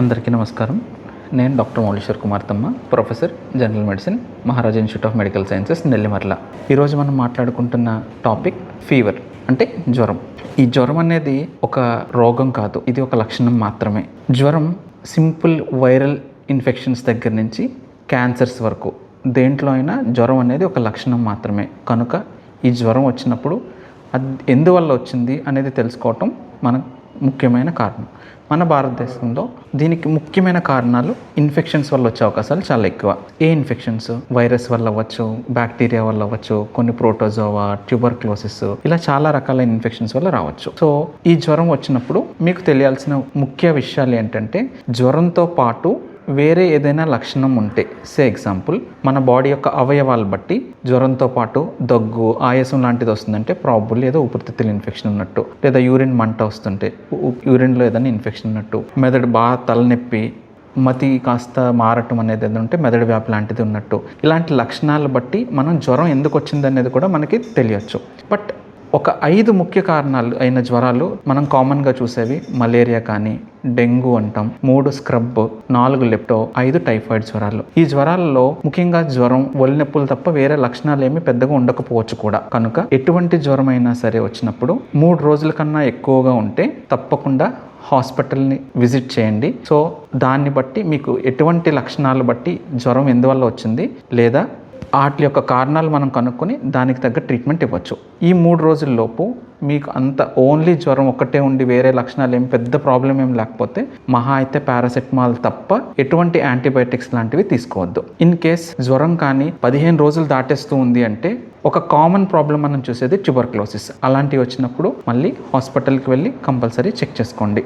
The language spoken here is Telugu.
అందరికీ నమస్కారం. నేను doctor Mouleshwar Kumar Thamma professor general medicine Maharaja institute of medical sciences Nellimarla. ఈరోజు మనం మాట్లాడుకుంటున్న టాపిక్ ఫీవర్ అంటే జ్వరం. ఈ జ్వరం అనేది ఒక రోగం కాదు ఇది ఒక లక్షణం మాత్రమే. జ్వరం సింపుల్ వైరల్ ఇన్ఫెక్షన్స్ దగ్గర నుంచి క్యాన్సర్స్ వరకు. దేంట్లో అయినా జ్వరం అనేది ఒక లక్షణం మాత్రమే. కనుక ఈ జ్వరం వచ్చినప్పుడు అది ఎందువల్ల వచ్చింది అనేది తెలుసుకోవటం మన ముఖ్యమైన కారణం. మన భారతదేశంలో దీనికి ముఖ్యమైన కారణాలు ఇన్ఫెక్షన్స్ వల్ల వచ్చే అవకాశాలు చాలా ఎక్కువ. ఏ ఇన్ఫెక్షన్స్? వైరస్ వల్ల అవ్వచ్చు బ్యాక్టీరియా వల్ల అవ్వచ్చు కొన్ని ప్రోటోజోవా ట్యూబర్క్లోసిస్ ఇలా చాలా రకాల ఇన్ఫెక్షన్స్ వల్ల రావచ్చు. సో ఈ జ్వరం వచ్చినప్పుడు మీకు తెలియాల్సిన ముఖ్య విషయాలు ఏంటంటే జ్వరంతో పాటు వేరే ఏదైనా లక్షణం ఉంటే సే ఎగ్జాంపుల్ మన బాడీ యొక్క అవయవాలు బట్టి జ్వరంతో పాటు దగ్గు ఆయాసం లాంటిది వస్తుందంటే ప్రాబుల్ ఏదో ఊపిరితిత్తుల ఇన్ఫెక్షన్ ఉన్నట్టు లేదా యూరిన్ మంట వస్తుంటే యూరిన్లో ఏదైనా ఇన్ఫెక్షన్ ఉన్నట్టు మెదడు బాగా తలనొప్పి మతి కాస్త మారటం అనేది ఏదైనా ఉంటే మెదడు వ్యాపి లాంటిది ఉన్నట్టు. ఇలాంటి లక్షణాలు బట్టి మనం జ్వరం ఎందుకు వచ్చింది అనేది కూడా మనకి తెలియచ్చు. బట్ ఒక ఐదు ముఖ్య కారణాలు అయిన జ్వరాలు మనం కామన్గా చూసేవి మలేరియా కానీ డెంగ్యూ అంటాం మూడు స్క్రబ్ నాలుగు లెప్టో ఐదు టైఫాయిడ్ జ్వరాలు. ఈ జ్వరాలలో ముఖ్యంగా జ్వరం ఒళ్ళు నొప్పులు తప్ప వేరే లక్షణాలు ఏమి పెద్దగా ఉండకపోవచ్చు కూడా. కనుక ఎటువంటి జ్వరం అయినా సరే వచ్చినప్పుడు మూడు రోజుల కన్నా ఎక్కువగా ఉంటే తప్పకుండా హాస్పిటల్ని విజిట్ చేయండి. సో దాన్ని బట్టి మీకు ఎటువంటి లక్షణాలు బట్టి జ్వరం ఎందువల్ల వచ్చింది లేదా వాటి యొక్క కారణాలు మనం కనుక్కొని దానికి తగ్గ ట్రీట్మెంట్ ఇవ్వచ్చు. ఈ మూడు రోజుల్లోపు మీకు అంత ఓన్లీ జ్వరం ఒక్కటే ఉండి వేరే లక్షణాలు ఏం పెద్ద ప్రాబ్లం ఏం లేకపోతే మహా అయితే పారాసెటమాల్ తప్ప ఎటువంటి యాంటీబయాటిక్స్ లాంటివి తీసుకోవద్దు. ఇన్ కేస్ జ్వరం కానీ పదిహేను రోజులు దాటేస్తూ ఉంది అంటే ఒక కామన్ ప్రాబ్లం మనం చూసేది ట్యూబర్క్లోసిస్ అలాంటివి వచ్చినప్పుడు మళ్ళీ హాస్పిటల్కి వెళ్ళి కంపల్సరీ చెక్ చేసుకోండి.